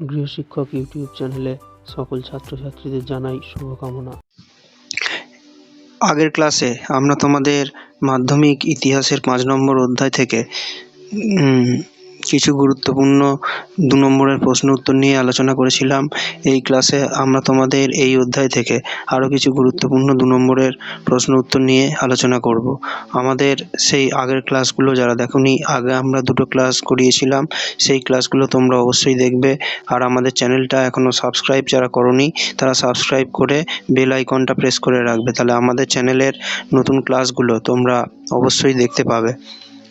গৃহশিক্ষক YouTube চ্যানেলে সকল ছাত্রছাত্রীদের জানাই শুভকামনা। আগের ক্লাসে আমরা তোমাদের মাধ্যমিক ইতিহাসের পাঁচ নম্বর অধ্যায় থেকে কিছু গুরুত্বপূর্ণ দু নম্বরের প্রশ্ন উত্তর নিয়ে আলোচনা করেছিলাম এই ক্লাসে আমরা তোমাদের এই অধ্যায় থেকে আরও কিছু গুরুত্বপূর্ণ দু নম্বরের প্রশ্ন উত্তর নিয়ে আলোচনা করব। আমাদের সেই আগের ক্লাসগুলো যারা দেখোনি, আগে আমরা দুটো ক্লাস করিয়েছিলাম, সেই ক্লাসগুলো তোমরা অবশ্যই দেখবে। আর আমাদের চ্যানেলটা এখনও সাবস্ক্রাইব যারা করোনি, তারা সাবস্ক্রাইব করে বেল আইকনটা প্রেস করে রাখবে। তাহলে আমাদের চ্যানেলের নতুন ক্লাসগুলো তোমরা অবশ্যই দেখতে পাবে।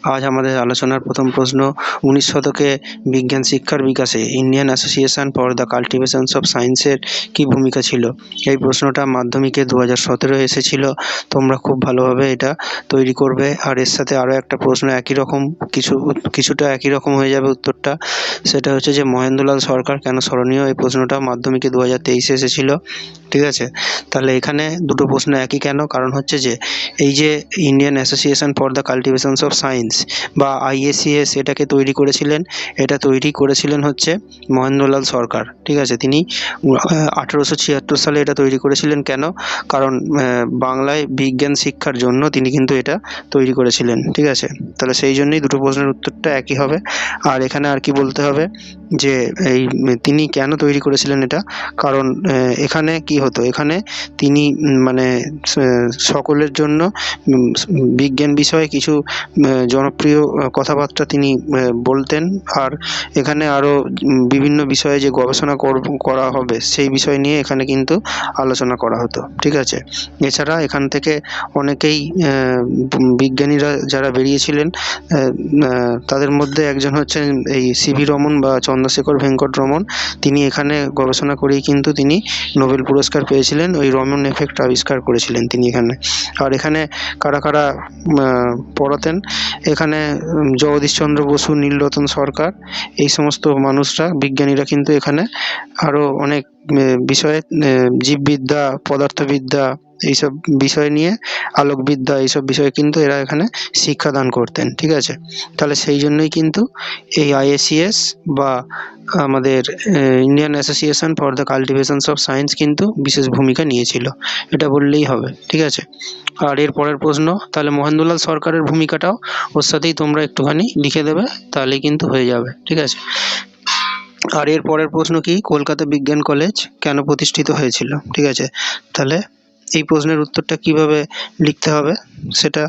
আজ আমাদের আলোচনার প্রথম প্রশ্ন, উনিশ শতকে বিজ্ঞান শিক্ষার বিকাশে Indian Association for the Cultivations of সায়েন্সের কী ভূমিকা ছিল? এই প্রশ্নটা মাধ্যমিকে দু হাজার সতেরো এসেছিল, তোমরা খুব ভালোভাবে এটা তৈরি করবে। আর এর সাথে আরও একটা প্রশ্ন, একই রকম কিছু, কিছুটা একই রকম হয়ে যাবে উত্তরটা। সেটা হচ্ছে যে মহেন্দ্রলাল সরকার কেন স্মরণীয়? এই প্রশ্নটা মাধ্যমিকে দু হাজার তেইশে এসেছিল। ঠিক আছে? তাহলে এখানে দুটো প্রশ্ন একই কেন? কারণ হচ্ছে যে, এই যে Indian Association for the Cultivations of Science বা আইএসিএস এটাকে তৈরি করেছিলেন, এটা তৈরি করেছিলেন হচ্ছে মহেন্দ্রলাল সরকার, ঠিক আছে? তিনি আঠেরোশো ছিয়াত্তর সালে এটা তৈরি করেছিলেন কেন? কারণ বাংলায় বিজ্ঞান শিক্ষার জন্য তিনি কিন্তু এটা তৈরি করেছিলেন, ঠিক আছে? তাহলে সেই জন্যই দুটো প্রশ্নের উত্তরটা একই হবে। আর এখানে আর কি বলতে হবে? যে এই তিনি কেন তৈরি করেছিলেন এটা? কারণ এখানে কি হতো? এখানে তিনি মানে সকলের জন্য বিজ্ঞান বিষয়ে কিছু জনপ্রিয় কথাবার্তা তিনি বলতেন। আর এখানে আরও বিভিন্ন বিষয়ে যে গবেষণা করা হবে, সেই বিষয় নিয়ে এখানে কিন্তু আলোচনা করা হতো। ঠিক আছে? এছাড়া এখান থেকে অনেকেই বিজ্ঞানীরা যারা বেরিয়েছিলেন তাদের মধ্যে একজন হচ্ছেন এই সিভি রমন বা চন্দ্রশেখর ভেঙ্কট রমন তিনি এখানে গবেষণা করেই কিন্তু তিনি নোবেল পুরস্কার পেয়েছিলেন। ওই রমন এফেক্ট আবিষ্কার করেছিলেন তিনি এখানে। আর এখানে কারা কারা পড়াতেন? এখানে জগদীশচন্দ্র বসু, নীলরতন সরকার, এই সমস্ত মানুষরা, বিজ্ঞানীরা কিন্তু এখানে আরও অনেক বিষয়ে জীববিদ্যা, পদার্থবিদ্যা এইসব বিষয় নিয়ে আলোকবিদ্যা এইসব বিষয়ে কিন্তু এরা এখানে শিক্ষাদান করতেন, ঠিক আছে? তাহলে সেই জন্যই কিন্তু এই আইএসিএস বা আমাদের Indian Association for the Cultivations of Science কিন্তু বিশেষ ভূমিকা নিয়েছিল, এটা বললেই হবে, ঠিক আছে? আর এর পরের প্রশ্ন, তাহলে মহেন্দ্রলাল সরকারের ভূমিকাটাও ওর সাথেই তোমরা একটুখানি লিখে দেবে, তাহলেই কিন্তু হয়ে যাবে, ঠিক আছে? আর এর পরের প্রশ্ন কি, কলকাতা বিজ্ঞান কলেজ কেন প্রতিষ্ঠিত হয়েছিল, ঠিক আছে? তাহলে এই প্রশ্নের উত্তরটা কীভাবে লিখতে হবে? সেটা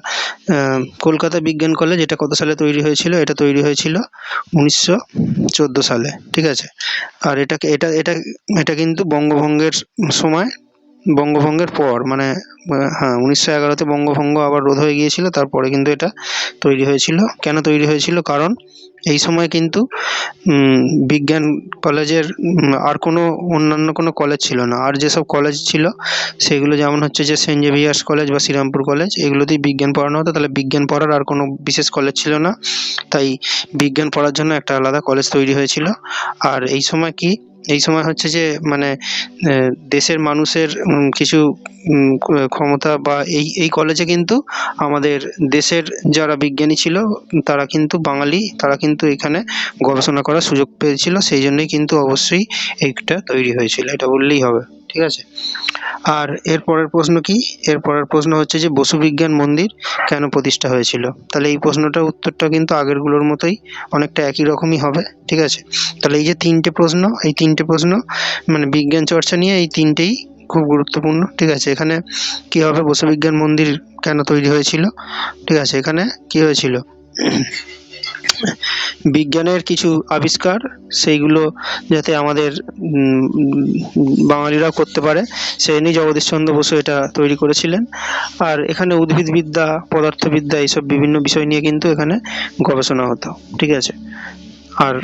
কলকাতা বিজ্ঞান কলেজ, এটা কত সালে তৈরি হয়েছিল? এটা তৈরি হয়েছিল উনিশশো চোদ্দ সালে, ঠিক আছে? আর এটাকে এটা এটা এটা কিন্তু বঙ্গভঙ্গের সময় বঙ্গভঙ্গের পর মানে হ্যাঁ উনিশশো এগারোতে বঙ্গভঙ্গ আবার রোধ হয়ে গিয়েছিল, তারপরে কিন্তু এটা তৈরি হয়েছিল। কেন তৈরি হয়েছিল? কারণ এই সময় কিন্তু বিজ্ঞান কলেজের আর কোনো অন্যান্য কোনো কলেজ ছিল না। আর যেসব কলেজ ছিল, সেগুলো যেমন হচ্ছে যে সেন্ট জেভিয়ার্স কলেজ বা শ্রীরামপুর কলেজ, এগুলোতেই বিজ্ঞান পড়ানো হতো। তাহলে বিজ্ঞান পড়ার আর কোনো বিশেষ কলেজ ছিল না। তাই বিজ্ঞান পড়ার জন্য একটা আলাদা কলেজ তৈরি হয়েছিল। আর এই সময় কি এই সময় হচ্ছে যে মানে দেশের মানুষের কিছু ক্ষমতা বা এই এই কলেজে কিন্তু আমাদের দেশের যারা বিজ্ঞানী ছিল, তারা কিন্তু বাঙালি, তারা কিন্তু এখানে গবেষণা করার সুযোগ পেয়েছিল। সেই জন্যই কিন্তু অবশ্যই এইটা তৈরি হয়েছিল। এটা বললেই হবে। ঠিক আছে? আর এর পরের প্রশ্ন কি? এর পরের প্রশ্ন হচ্ছে যে বসু বিজ্ঞান মন্দির কেন প্রতিষ্ঠা হয়েছিল? তাহলে এই প্রশ্নটার উত্তরটা কিন্তু আগেরগুলোর মতোই অনেকটা একই রকমই হবে, ঠিক আছে? তাহলে এই যে তিনটে প্রশ্ন, এই তিনটে প্রশ্ন মানে বিজ্ঞান চর্চা নিয়ে এই তিনটেই খুব গুরুত্বপূর্ণ, ঠিক আছে? এখানে কি হবে? বসু বিজ্ঞান মন্দির কেন তৈরি হয়েছিল? ঠিক আছে? এখানে কি হয়েছিল? বিজ্ঞানের কিছু আবিষ্কার, সেইগুলো যাতে আমাদের বাঙালিরাও করতে পারে। সেই নিয়ে জগদীশচন্দ্র বসু এটা তৈরি করেছিলেন। আর এখানে উদ্ভিদবিদ্যা, পদার্থবিদ্যা এইসব বিভিন্ন বিষয় নিয়ে কিন্তু এখানে গবেষণা হতো। ঠিক আছে? আর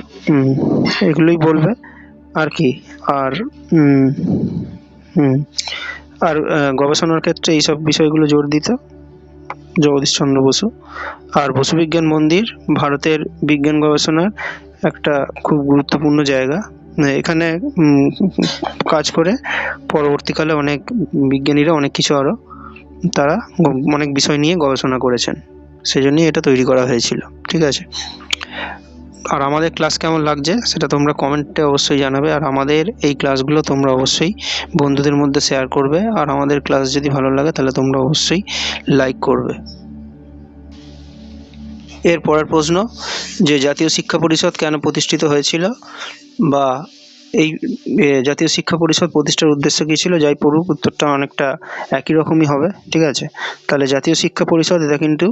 এগুলোই বলবে। আর কি? আর আর গবেষণার ক্ষেত্রে এইসব বিষয়গুলো জোর দিত। জগদীশচন্দ্র বসু। আর বসু বিজ্ঞান মন্দির ভারতের বিজ্ঞান গবেষণার একটা খুব গুরুত্বপূর্ণ জায়গা। এখানে কাজ করে পরবর্তীকালে অনেক বিজ্ঞানীরা অনেক কিছু আরও তারা অনেক বিষয় নিয়ে গবেষণা করেছেন। সেই জন্যই এটা তৈরি করা হয়েছিল। ঠিক আছে? আর আমাদের ক্লাস কেমন লাগছে সেটা তোমরা কমেন্টে অবশ্যই জানাবে। আর আমাদের এই ক্লাসগুলো তোমরা অবশ্যই বন্ধুদের মধ্যে শেয়ার করবে। আর আমাদের ক্লাস যদি ভালো লাগে তাহলে তোমরা অবশ্যই লাইক করবে। এর পরের প্রশ্ন, যে জাতীয় শিক্ষা পরিষদ কেন প্রতিষ্ঠিত হয়েছিল বা এই জাতীয় শিক্ষা পরিষদ প্রতিষ্ঠার উদ্দেশ্য কী ছিল? যাই পড়ুক, উত্তরটা অনেকটা একই রকমই হবে, ঠিক আছে? তাহলে জাতীয় শিক্ষা পরিষদ, এটা কিন্তু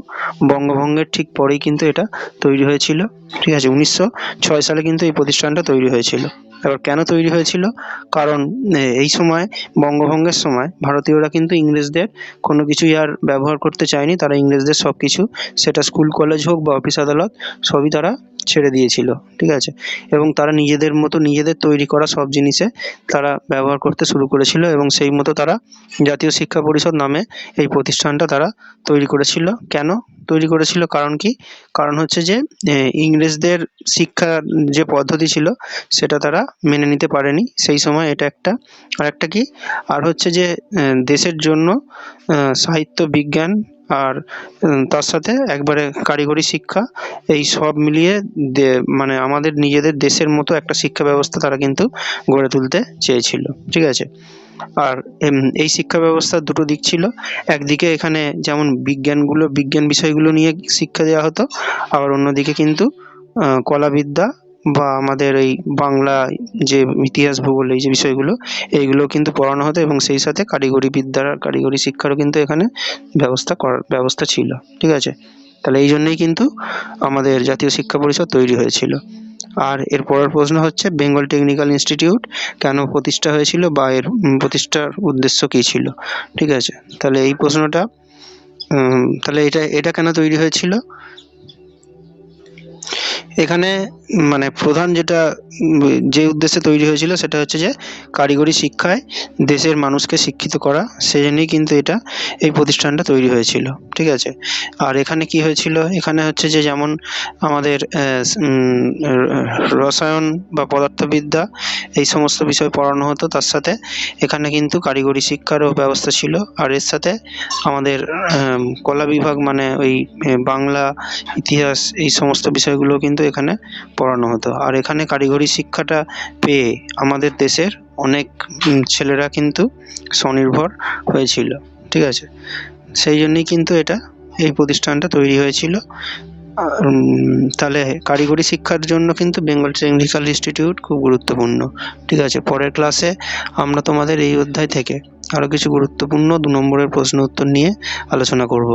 বঙ্গভঙ্গের ঠিক পরেই কিন্তু এটা তৈরি হয়েছিল, ঠিক আছে? উনিশশো ছয় সালে কিন্তু এই প্রতিষ্ঠানটা তৈরি হয়েছিল। এবার কেন তৈরি হয়েছিল? কারণ এই সময়, বঙ্গভঙ্গের সময়, ভারতীয়রা কিন্তু ইংরেজদের কোনো কিছুই আর ব্যবহার করতে চায়নি। তারা ইংরেজদের সব কিছু সেটা স্কুল, কলেজ হোক বা অফিস আদালত, সবই তারা ছেড়ে দিয়েছিল, ঠিক আছে? এবং তারা নিজেদের মতো নিজেদের তৈরি করা সব জিনিসে তারা ব্যবহার করতে শুরু করেছিল এবং সেই মতো তারা জাতীয় শিক্ষা পরিষদ নামে এই প্রতিষ্ঠানটা তারা তৈরি করেছিল। কেন? তৈরি করেছিল। কারণ কি? কারণ হচ্ছে যে ইংরেজদের শিক্ষার যে পদ্ধতি ছিল, সেটা তারা মেনে নিতে পারেনি। সেই সময় এটা একটা আর একটা কি? আর হচ্ছে যে দেশের জন্য সাহিত্য, বিজ্ঞান আর তার সাথে একবারে কারিগরি শিক্ষা, এই সব মিলিয়ে মানে আমাদের নিজেদের দেশের মতো একটা শিক্ষা ব্যবস্থা তারা কিন্তু গড়ে তুলতে চেয়েছিল। ঠিক আছে? আর এই শিক্ষা ব্যবস্থার দুটো দিক ছিল। একদিকে এখানে যেমন বিজ্ঞানগুলো, বিজ্ঞান বিষয়গুলো নিয়ে শিক্ষা দেওয়া হতো, আবার অন্যদিকে কিন্তু কলাবিদ্যা বা আমাদের এই বাংলা যে ইতিহাস, ভূগোল এই যে বিষয়গুলো, এইগুলো কিন্তু পড়ানো হতো এবং সেই সাথে কারিগরি বিদ্যার, কারিগরি শিক্ষারও কিন্তু এখানে ব্যবস্থা করার ব্যবস্থা ছিল। ঠিক আছে? তাহলে এই জন্যই কিন্তু আমাদের জাতীয় শিক্ষা পরিষদ তৈরি হয়েছিল। আর এর পরের প্রশ্ন হচ্ছে বেঙ্গল টেকনিক্যাল ইনস্টিটিউট কেন প্রতিষ্ঠা হয়েছিল বা এর প্রতিষ্ঠার উদ্দেশ্য কী ছিল? ঠিক আছে, তাহলে এই প্রশ্নটা তাহলে এটা এটা কেন তৈরি হয়েছিল? এখানে মানে প্রধান যেটা, যে উদ্দেশ্যে তৈরি হয়েছিল সেটা হচ্ছে যে কারিগরি শিক্ষায় দেশের মানুষকে শিক্ষিত করা, সেই জন্যই কিন্তু এটা এই প্রতিষ্ঠানটা তৈরি হয়েছিল, ঠিক আছে? আর এখানে কি হয়েছিল? এখানে হচ্ছে যে যেমন আমাদের রসায়ন বা পদার্থবিদ্যা এই সমস্ত বিষয় পড়ানো হতো, তার সাথে এখানে কিন্তু কারিগরি শিক্ষারও ব্যবস্থা ছিল, আর এর সাথে আমাদের কলা বিভাগ মানে ওই বাংলা, ইতিহাস এই সমস্ত বিষয়গুলো কিন্তু এখানে পড়ানো হতো। আর এখানে কারিগরি শিক্ষাটা পেয়ে আমাদের দেশের অনেক ছেলেরা কিন্তু স্বনির্ভর হয়েছিল, ঠিক আছে? সেই জন্যই কিন্তু এটা, এই প্রতিষ্ঠানটা তৈরি হয়েছিল। তাহলে কারিগরি শিক্ষার জন্য কিন্তু বেঙ্গল টেকনিক্যাল ইনস্টিটিউট খুব গুরুত্বপূর্ণ, ঠিক আছে? পরের ক্লাসে আমরা তোমাদের এই অধ্যায় থেকে আরও কিছু গুরুত্বপূর্ণ দু নম্বরের প্রশ্ন উত্তর নিয়ে আলোচনা করব।